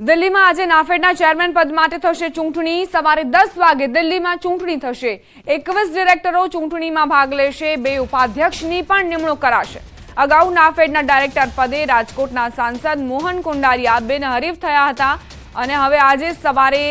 દિલ્હીમાં આજે નાફેડના ચેરમેન પદ માટે થશે ચૂંટણી. સવારે દસ વાગે દિલ્હીમાં ચૂંટણી થશે. એકવીસ ડિરેક્ટરો ચૂંટણીમાં ભાગ લેશે. બે ઉપાધ્યક્ષની પણ નિમણૂક કરાશે. અગાઉ નાફેડના ડાયરેક્ટર પદે રાજકોટના સાંસદ મોહન કુંડારિયા બિનહરીફ થયા હતા અને હવે આજે સવારે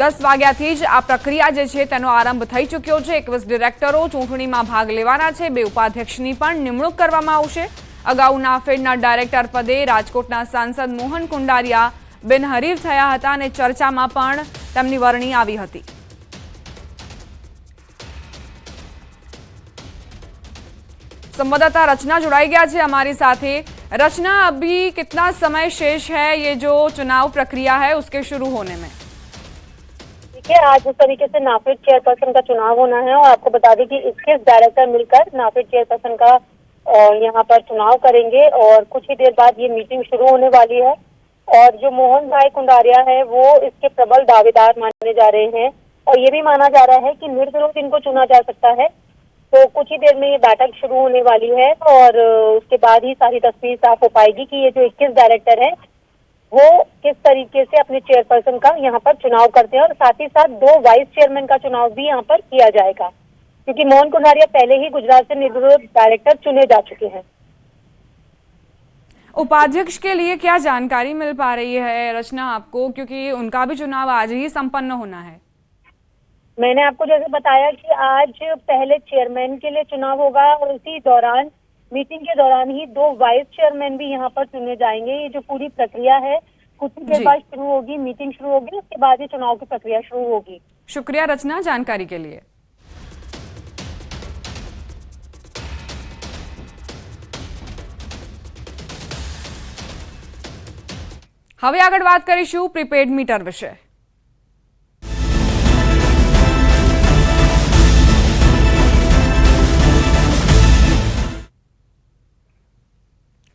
દસ વાગ્યાથી જ આ પ્રક્રિયા જે છે તેનો આરંભ થઈ ચૂક્યો છે. એકવીસ ડિરેક્ટરો ચૂંટણીમાં ભાગ લેવાના છે. બે ઉપાધ્યક્ષની પણ નિમણૂક કરવામાં આવશે. અગાઉ નાફેડના ડાયરેક્ટર પદે રાજકોટના સાંસદ મોહન કુંડારિયા બિનહરીફ થયા હતા અને ચર્ચામાં પણ તેમની વરણી આવી હતી संवाददाता रचना जुड़ाई गया है हमारे साथ ही रचना अभी कितना समय शेष है ये जो चुनाव प्रक्रिया है उसके शुरू होने में देखिए आज जिस तरीके से नाफेड चेयरपर्सन का चुनाव होना है और आपको बता दें कि इक्कीस डायरेक्टर मिलकर नाफेड चेयरपर्सन का अ, यहाँ पर चुनाव करेंगे और कुछ ही देर बाद ये मीटिंग शुरू होने वाली है। और जो मोहन भाई कुंडारिया है, वो इसके प्रबल दावेदार माने जा रहे हैं। और ये भी माना जा रहा है कि निर्विरोध इनको चुना जा सकता है। तो कुछ ही देर में ये बैठक शुरू होने वाली है और उसके बाद ही सारी तस्वीर साफ़ हो पाएगी कि ये जो इक्कीस डायरेक्टर हैं, वो किस तरीके से अपने चेयरपर्सन का यहाँ पर चुनाव करते हैं। और साथ ही साथ दो वाइस चेयरमैन का चुनाव भी यहाँ पर किया जाएगा। क्योंकि मोहन कुंडारिया पहले ही गुजरात से निर्विरोध डायरेक्टर चुने जा चुके हैं। उपाध्यक्ष के लिए क्या जानकारी मिल पा रही है रचना आपको? क्योंकि उनका भी चुनाव आज ही संपन्न होना है। मैंने आपको जैसे बताया कि आज पहले चेयरमैन के लिए चुनाव होगा और इसी दौरान मीटिंग के दौरान ही दो वाइस चेयरमैन भी यहाँ पर चुने जाएँगे। ये जो पूरी प्रक्रिया है कुछ ही देर बाद शुरू होगी मीटिंग शुरू होगी उसके बाद ही चुनाव की प्रक्रिया शुरू होगी। शुक्रिया रचना जानकारी के लिए। હવે આગળ વાત કરીશું પ્રીપેડ મીટર વિશે.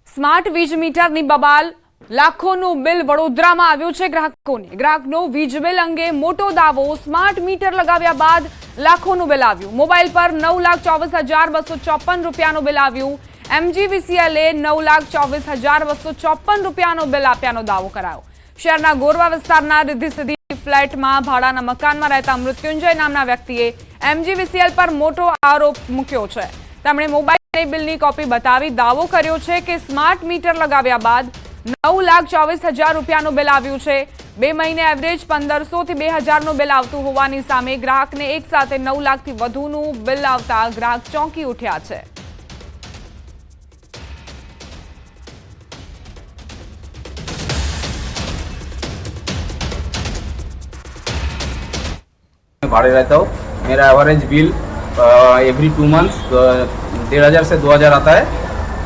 સ્માર્ટ વીજ મીટરની બબાલ લાખોનું બિલ વડોદરામાં આવ્યું છે ગ્રાહકોને. ગ્રાહકનો વીજ બિલ અંગે મોટો દાવો સ્માર્ટ મીટર લગાવ્યા બાદ લાખોનું બિલ આવ્યું. મોબાઈલ પર નવ લાખ ચોવીસ હજાર બસો ચોપન રૂપિયાનું બિલ આવ્યું. એમજીવીસીએલે નવ લાખ ચોવીસ હજાર બસો ચોપન રૂપિયાનો બિલ આપ્યાનો દાવો કરાયો. શહેરના ગોરવા વિસ્તારના રિદ્ધિસિદ્ધિ ફ્લેટમાં ભાડાના મકાનમાં રહેતા મૃત્યુંજય નામના વ્યક્તિએ એમજીવીસીએલ પર મોટો આરોપ મૂક્યો છે. તેમણે મોબાઈલ બિલની કોપી બતાવી દાવો કર્યો છે કે સ્માર્ટ મીટર લગાવ્યા બાદ નવ લાખ ચોવીસ હજાર રૂપિયાનું બિલ આવ્યું છે. બે મહિને એવરેજ પંદરસો થી બે હજારનું બિલ આવતું હોવાની સામે ગ્રાહકને એક સાથે નવ લાખથી વધુનું બિલ આવતા ગ્રાહક ચોંકી ઉઠ્યા છે. भाड़े रहता हूँ। मेरा average bill every two months डेढ़ हज़ार से दो हज़ार आता है।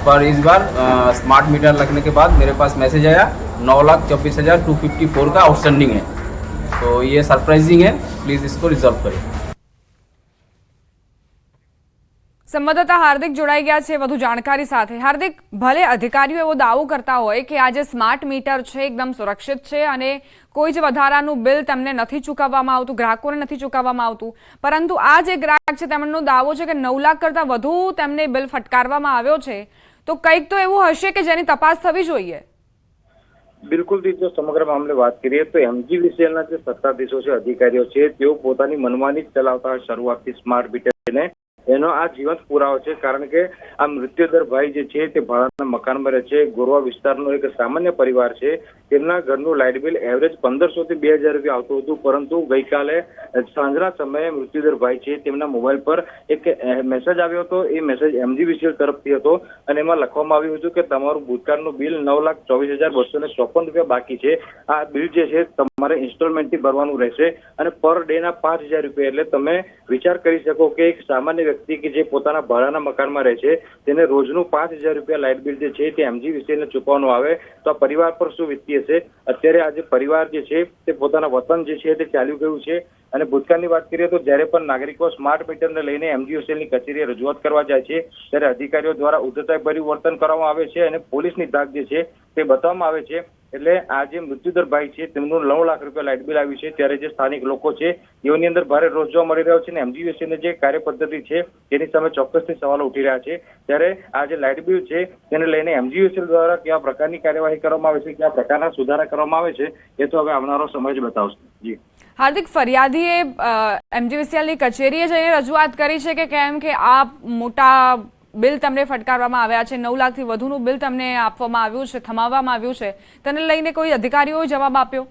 पर इस बार स्मार्ट मीटर लगने के बाद मेरे पास मैसेज आया, नौ लाख चौबीस हज़ार टू फिफ्टी फोर का आउटस्टैंडिंग है। तो ये सरप्राइजिंग है। प्लीज़ इसको रिज़र्व करें। સંવાદદાતા હાર્દિક જોડાઈ ગયા છે વધુ જાણકારી સાથે. હાર્દિક, ભલે અધિકારીઓ એવો દાવો કરતા હોય કે આ જે સ્માર્ટ મીટર છે, એકદમ સુરક્ષિત છે અને કોઈ જ વધારાનું બિલ તેમને નથી ચૂકવવામાં આવતું, ગ્રાહકોને નથી ચૂકવવામાં આવતું, પરંતુ આ જે ગ્રાહક છે તેમનો દાવો છે કે નવ લાખ કરતાં વધુ તેમને બિલ ફટકારવામાં આવ્યો છે. તો કંઈક તો એવું હશે કે જેની તપાસ થવી જોઈએ? બિલકુલ જો સમગ્ર મામલે વાત કરીએ તો એમજીવીસીએલના જે સત્તાધીશો છે, અધિકારીઓ છે, તેઓ પોતાની મનમાની જ ચલાવતા શરૂઆતથી સ્માર્ટ મીટરને એનો આ જીવંત પુરાવો છે કારણ કે આ મૃત્યુદર ભાઈ જે છે તે ભાડાના મકાનમાં રહે છે. ગોરવા વિસ્તારનો એક સામાન્ય પરિવાર છે. તેમના ઘરનું લાઇટ બિલ એવરેજ પંદરસો થી બે હજાર રૂપિયા આવતું હતું. પરંતુ ગઈકાલે સાંજના સમયે મૃત્યુદર ભાઈ છે. તેમના મોબાઈલ પર એક મેસેજ આવ્યો હતો. એ મેસેજ એમજીવીસીએલ તરફથી હતો. અને એમાં લખવામાં આવ્યું હતું કે તમારું ભૂતકાળનું બિલ નવ લાખ ચોવીસ હજાર બસો ને ચોપન રૂપિયા બાકી છે. આ બિલ જે છે તમારે ઇન્સ્ટોલમેન્ટથી ભરવાનું રહેશે. અને પર ડે ના પાંચ હજાર રૂપિયા એટલે તમે વિચાર કરી શકો કે એક સામાન્ય વ્યક્તિ કે જે પોતાના ભાડાના મકાનમાં રહે છે, તેને રોજનું પાંચ હજાર રૂપિયા લાઇટ બિલ જે છે તે એમજી ને ચૂકવવાનું આવે તો આ પરિવાર પર શું વીતી હશે? અત્યારે આજે પરિવાર જે છે તે પોતાના વતન જે છે તે ચાલ્યું ગયું છે. અને ભૂતકાળની વાત કરીએ તો જ્યારે પણ નાગરિકો સ્માર્ટ મીટરને લઈને એમજીઓસીએલની કચેરીએ રજૂઆત કરવા જાય છે, ત્યારે અધિકારીઓ દ્વારા ઉદ્ધતાભર્યું વર્તન કરવામાં આવે છે અને પોલીસની ધાક જે છે તે બતાવવામાં આવે છે એટલે આ જે મૃત્યુદર ભાઈ છે, તેમનું નવ લાખ રૂપિયા લાઇટ બિલ આવ્યું છે. ત્યારે જે સ્થાનિક લોકો છે તેઓની અંદર ભારે રોષ જોવા મળી રહ્યો છે અને એમજીવીસીની જે કાર્ય પદ્ધતિ છે, તેની સામે ચોક્કસથી સવાલો ઉઠી રહ્યા છે. ત્યારે આ જે લાઇટ બિલ છે, તેને લઈને એમજીવીસી દ્વારા કેવા પ્રકારની કાર્યવાહી કરવામાં આવે છે કેવા પ્રકારના સુધારા કરવામાં આવે છે, એ તો હવે આવનારો સમય જ બતાવશે. જી. હાર્દિક, ફરિયાદીએ એમજીવીસીએલની કચેરીએ જઈને રજૂઆત કરી છે કે કેમ કે આ મોટા બિલ તમને ફટકારવામાં આવ્યા છે નવ લાખથી વધુનું બિલ તમને આપવામાં આવ્યું છે થમાવવામાં આવ્યું છે. તેને લઈને કોઈ અધિકારીઓએ જવાબ આપ્યો?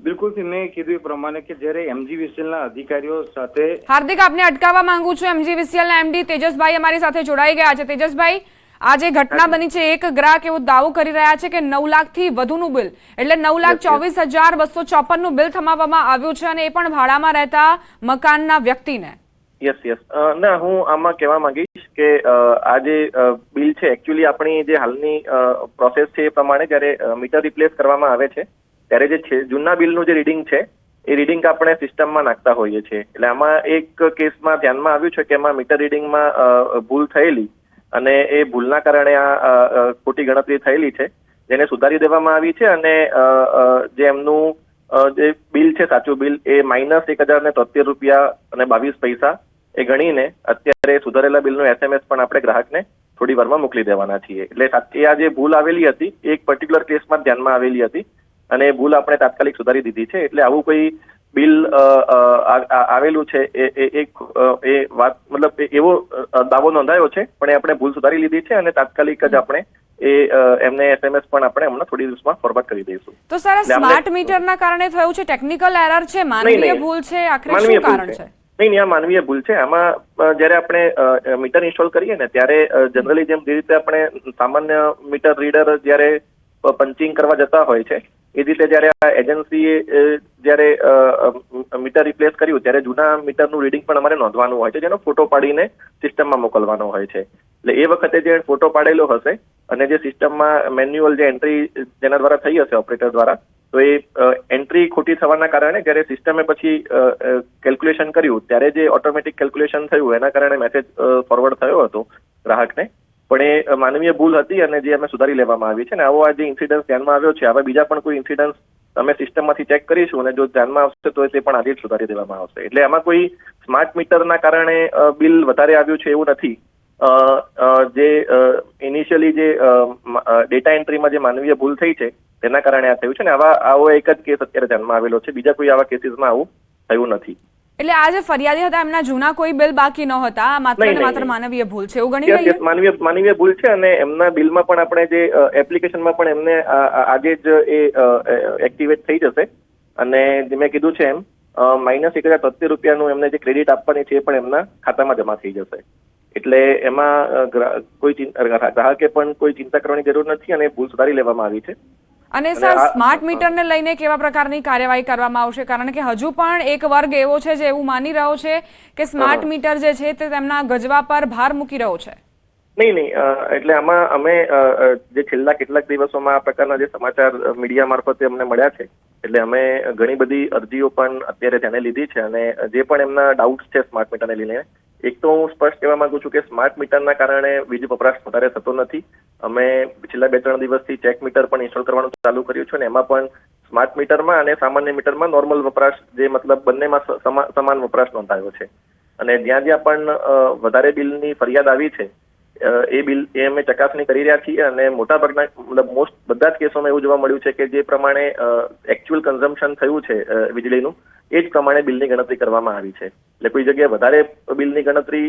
બિલકુલ મેં કીધું એ પ્રમાણે કે જ્યારે એમજીવીસીએલના અધિકારીઓ સાથે હાર્દિક આપને અટકાવવા માંગુ છું. એમજીવીસીએલના એમડી તેજસભાઈ અમારી સાથે જોડાઈ ગયા છે. તેજસભાઈ આ જે ઘટના બની છે. એક ગ્રાહક એવો દાવો કરી રહ્યા છે કે નવ લાખથી વધુનું બિલ એટલે નવ લાખ ચોવીસ હજાર બસો ચોપનનું બિલ થમાવવામાં આવ્યું છે અને એ પણ ભાડામાં રહેતા મકાનના વ્યક્તિને. યસ યસ ના, હું આમાં કહેવા માંગીશ કે આ જે બિલ છે એકચ્યુઅલી આપણી જે હાલની પ્રોસેસ છે એ પ્રમાણે જ્યારે મીટર રિપ્લેસ કરવામાં આવે છે, ત્યારે જે છે જૂના બિલનું જે રીડિંગ છે, એ રીડિંગ આપણે સિસ્ટમમાં નાખતા હોઈએ છીએ. એટલે આમાં એક કેસમાં ધ્યાનમાં આવ્યું છે કે એમાં મીટર રીડિંગમાં ભૂલ થયેલી અને એ ભૂલના કારણે આ ખોટી ગણતરી થયેલી છે, જેને સુધારી દેવામાં આવી છે અને જે એમનું જે બિલ છે, સાચું બિલ, એ માઇનસ એક હજાર ને તોતેર રૂપિયા અને બાવીસ પૈસા એ ગણીને અત્યારે સુધારેલા બિલનું એસએમએસ પણ આપણે ગ્રાહકને થોડી વારમાં મોકલી દેવાના છીએ. એટલે એ આ જે ભૂલ આવેલી હતી એ એક પર્ટિક્યુલર કેસમાં ધ્યાનમાં આવેલી હતી અને એ ભૂલ આપણે તાત્કાલિક સુધારી દીધી છે. એટલે આવું કોઈ બિલ આવેલું છે એ એક એ વાત મતલબ એવો દાવો નોંધાયો છે પણ એ આપણે ભૂલ સુધારી લીધી છે અને તાત્કાલિક જ આપણે એ એમને એસએમએસ પણ આપણે હમણાં થોડી દિવસમાં ફોરવર્ડ કરી દઈશું. તો સર સ્માર્ટ મીટરના કારણે થયું છે? ટેકનિકલ એરર છે? માનવીય ભૂલ છે? આખરે શું કારણ છે? નહીં નહીં, આ માનવીય ભૂલ છે. આમાં જ્યારે આપણે મીટર ઇન્સ્ટોલ કરીએ ને, ત્યારે જનરલી જેમ જે રીતે આપણે સામાન્ય મીટર રીડર જ્યારે પંચિંગ કરવા જતા હોય છે, એ રીતે જ્યારે આ એજન્સીએ જ્યારે મીટર રિપ્લેસ કર્યું, ત્યારે જૂના મીટરનું રીડિંગ પણ અમારે નોંધવાનું હોય છે, જેનો ફોટો પાડીને સિસ્ટમમાં મોકલવાનો હોય છે. એટલે એ વખતે જે ફોટો પાડેલો હશે, અને જે સિસ્ટમમાં મેન્યુઅલ જે એન્ટ્રી જેના દ્વારા થઈ હશે ઓપરેટર દ્વારા તો એ એન્ટ્રી ખોટી થવાના કારણે જ્યારે સિસ્ટમે પછી કેલ્ક્યુલેશન કર્યું, ત્યારે જે ઓટોમેટિક કેલ્ક્યુલેશન થયું, એના કારણે મેસેજ ફોરવર્ડ થયો હતો ગ્રાહકને. પણ એ માનવીય ભૂલ હતી અને જે અમે સુધારી લેવામાં આવી છે ને, આવો આ જે ઇન્સિડન્સ ધ્યાનમાં આવ્યો છે હવે બીજા પણ કોઈ ઇન્સિડન્સ અમે સિસ્ટમમાંથી ચેક કરીશું અને જો ધ્યાનમાં આવશે તો તે પણ આજે જ સુધારી દેવામાં આવશે. એટલે આમાં કોઈ સ્માર્ટ મીટરના કારણે બિલ વધારે આવ્યું છે એવું નથી. જે ઇનિશિયલી જે ડેટા એન્ટ્રીમાં જે માનવીય ભૂલ થઈ છે તેના કારણે આ થયું છે ને આવા આવો એક જ કેસ અત્યારે ધ્યાનમાં આવેલો છે. બીજા કોઈ આવા કેસીસમાં આવું થયું નથી. એટલે આ જે ફરિયાદી હતા એમના જૂના કોઈ બિલ બાકી ન હતા. માત્ર ને માત્ર માનવીય ભૂલ છે. એવું ગણી લઈએ માનવીય માનવીય ભૂલ છે અને એમના બિલમાં પણ આપણે જે એપ્લિકેશનમાં પણ એમને આજે જ એ એક્ટિવેટ થઈ જશે. અને જે મેં કીધું છે એમ માઇનસ એક હજાર તોતેર રૂપિયાનું એમને જે ક્રેડિટ આપવાની છે એ પણ એમના ખાતામાં જમા થઈ જશે. એટલે એમાં કોઈ ગ્રાહકે પણ કોઈ ચિંતા કરવાની જરૂર નથી અને ભૂલ સુધારી લેવામાં આવી છે. અને સર સ્માર્ટ મીટરને લઈને કેવા પ્રકારની કાર્યવાહી કરવામાં આવશે? કારણ કે હજુ પણ એક વર્ગ એવો છે જે એવું માની રહ્યો છે કે સ્માર્ટ મીટર જે છે તે તેમના ગજવા પર ભાર મૂકી રહ્યો છે. નહીં નહીં એટલે આમાં અમે જે છેલ્લા કેટલાક દિવસોમાં આ પ્રકારના જે સમાચાર મીડિયા મારફતે અમને મળ્યા છે એટલે અમે ઘણી બધી અરજીઓ પણ અત્યારે ધ્યાને લીધી છે અને જે પણ એમના ડાઉટ્સ છે સ્માર્ટ મીટરને લઈને એક તો હું સ્પષ્ટ કહેવા માંગુ છું કે સ્માર્ટ મીટરના કારણે વીજ વપરાશ વધારે થતો નથી. અમે છેલ્લા બે ત્રણ દિવસથી ચેક મીટર પણ ઇન્સ્ટોલ કરવાનું ચાલુ કર્યું છે અને એમાં પણ સ્માર્ટ મીટરમાં અને સામાન્ય મીટરમાં નોર્મલ વપરાશ જે મતલબ બંનેમાં સમાન વપરાશ નોંધાયો છે. અને જ્યાં જ્યાં પણ વધારે બિલની ફરિયાદ આવી છે એ બિલ એ અમે ચકાસણી કરી રહ્યા છીએ અને મોટાભાગના મતલબ મોસ્ટ બધા જ કેસોમાં એવું જોવા મળ્યું છે કે જે પ્રમાણે એકચ્યુઅલ કન્ઝમ્પશન થયું છે વીજળીનું એ જ પ્રમાણે બિલની ગણતરી કરવામાં આવી છે. એટલે કોઈ જગ્યાએ વધારે બિલની ગણતરી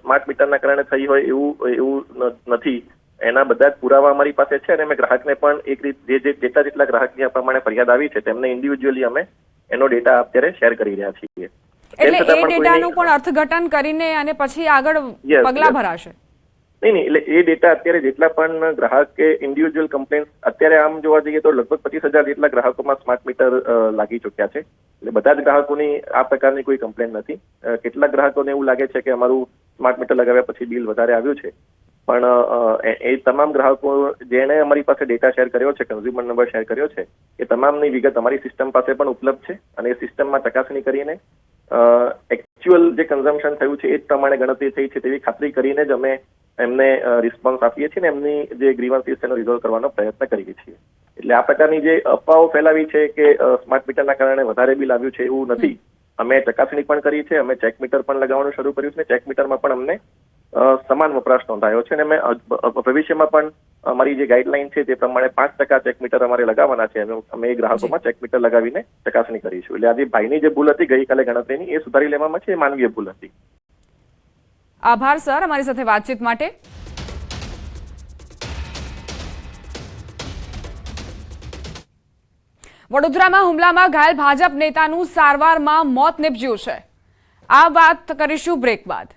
સ્માર્ટ મીટરના કારણે થઈ હોય એવું એવું નથી. એના બધા જ પુરાવા અમારી પાસે છે અને અમે ગ્રાહકને પણ એક રીત જે જે જેટલા જેટલા ગ્રાહકની આ પ્રમાણે ફરિયાદ આવી છે તેમને ઇન્ડિવિજ્યુઅલી અમે એનો ડેટા અત્યારે શેર કરી રહ્યા છીએ. એટલે એ ડેટાનું પણ અર્થઘટન કરીને અને પછી આગળ પગલા ભરાશે. નહીં નહીં, એટલે એ ડેટા અત્યારે જેટલા પણ ગ્રાહક કે ઇન્ડિવિજ્યુઅલ કમ્પ્લેન અત્યારે આમ જોવા જઈએ તો લગભગ પચીસ હજાર જેટલા ગ્રાહકોમાં સ્માર્ટ મીટર લાગી ચૂક્યા છે. એટલે બધા જ ગ્રાહકોની આ પ્રકારની કોઈ કમ્પ્લેન નથી. કેટલા ગ્રાહકોને એવું લાગે છે કે અમારું સ્માર્ટ મીટર લગાવ્યા પછી બિલ વધારે આવ્યું છે. પણ એ તમામ ગ્રાહકો જેણે અમારી પાસે ડેટા શેર કર્યો છે કન્ઝ્યુમર નંબર શેર કર્યો છે, એ તમામની વિગત અમારી સિસ્ટમ પાસે પણ ઉપલબ્ધ છે. અને એ સિસ્ટમમાં ચકાસણી કરીને એકચ્યુઅલ જે કન્ઝમ્પશન થયું છે, એ જ પ્રમાણે ગણતરી થઈ છે તેવી ખાતરી કરીને જ અમે એમને રિસ્પોન્સ આપીએ છીએ ને એમની જે ગ્રીવન્સીસ તેનો રિઝોલ્વ કરવાનો પ્રયત્ન કરીએ છીએ. એટલે આ પ્રકારની જે અફવાઓ ફેલાવી છે કે સ્માર્ટ મીટરના કારણે વધારે બિલ આવ્યું છે એવું નથી. અમે ચકાસણી પણ કરી છે, અમે ચેક મીટર પણ લગાવવાનું શરૂ કર્યું છે ચેક મીટરમાં પણ અમને સમાન વપરાશ નોંધાયો છે અને અમે ભવિષ્યમાં પણ અમારી જે ગાઈડલાઈન છે તે પ્રમાણે પાંચ ટકા ચેક મીટર અમારે લગાવવાના છે. અમે એ ગ્રાહકોમાં ચેક મીટર લગાવીને ચકાસણી કરીશું. એટલે આજે ભાઈની જે ભૂલ હતી ગઈકાલે ગણતરીની, એ સુધારી લેવામાં છે, એ માનવીય ભૂલ હતી. આભાર, સર, અમારી સાથે વાતચીત માટે. વડોદરામાં હુમલામાં ઘાયલ ભાજપ નેતાનું સારવારમાં મોત નીપજ્યું છે. આ વાત કરીશું બ્રેક બાદ.